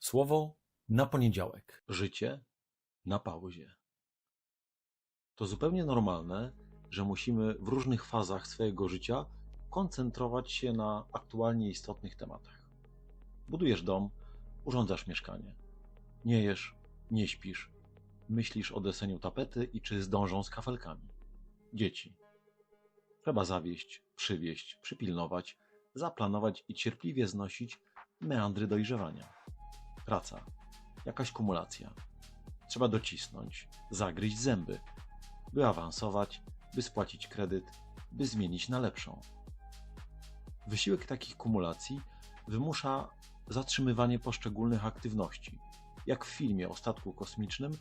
Słowo na poniedziałek. Życie na pauzie. To zupełnie normalne, że musimy w różnych fazach swojego życia koncentrować się na aktualnie istotnych tematach. Budujesz dom, urządzasz mieszkanie. Nie jesz, nie śpisz, myślisz o deseniu tapety i czy zdążą z kafelkami. Dzieci. Trzeba zawieść, przywieść, przypilnować, zaplanować i cierpliwie znosić meandry dojrzewania. Praca. Jakaś kumulacja. Trzeba docisnąć, zagryźć zęby, by awansować, by spłacić kredyt, by zmienić na lepszą. Wysiłek takich kumulacji wymusza zatrzymywanie poszczególnych aktywności, jak w filmie o statku kosmicznym,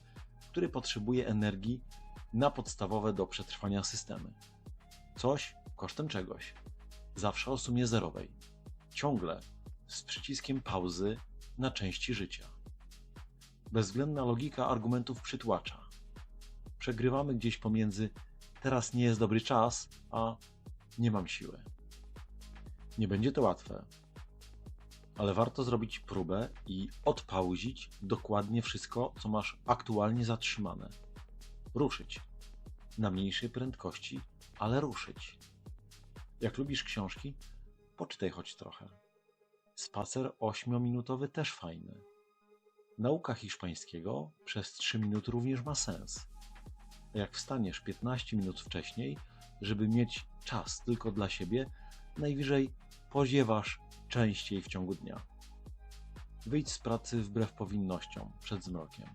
który potrzebuje energii na podstawowe do przetrwania systemy. Coś kosztem czegoś. Zawsze o sumie zerowej. Ciągle z przyciskiem pauzy na części życia. Bezwzględna logika argumentów przytłacza. Przegrywamy gdzieś pomiędzy teraz nie jest dobry czas, a nie mam siły. Nie będzie to łatwe, ale warto zrobić próbę i odpauzić dokładnie wszystko, co masz aktualnie zatrzymane. Ruszyć. Na mniejszej prędkości, ale ruszyć. Jak lubisz książki, poczytaj choć trochę. Spacer ośmiominutowy też fajny. Nauka hiszpańskiego przez 3 minuty również ma sens. Jak wstaniesz 15 minut wcześniej, żeby mieć czas tylko dla siebie, najwyżej poziewasz częściej w ciągu dnia. Wyjdź z pracy wbrew powinnościom przed zmrokiem.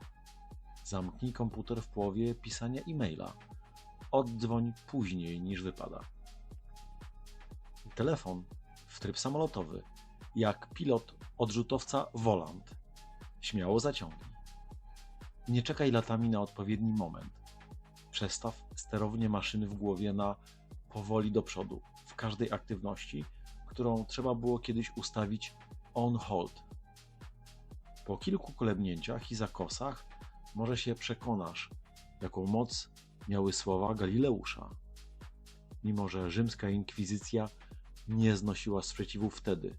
Zamknij komputer w połowie pisania e-maila. Oddzwoń później niż wypada. Telefon w tryb samolotowy, jak pilot odrzutowca Volant. Śmiało zaciągnij. Nie czekaj latami na odpowiedni moment. Przestaw sterownie maszyny w głowie na powoli do przodu w każdej aktywności, którą trzeba było kiedyś ustawić on hold. Po kilku kolebnięciach i zakosach może się przekonasz, jaką moc miały słowa Galileusza. Mimo, że rzymska inkwizycja nie znosiła sprzeciwu wtedy,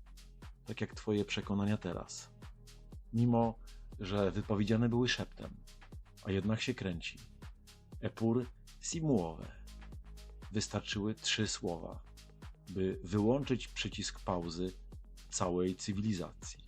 tak jak twoje przekonania teraz. Mimo, że wypowiedziane były szeptem, a jednak się kręci. Epur simuowe. Wystarczyły trzy słowa, by wyłączyć przycisk pauzy całej cywilizacji.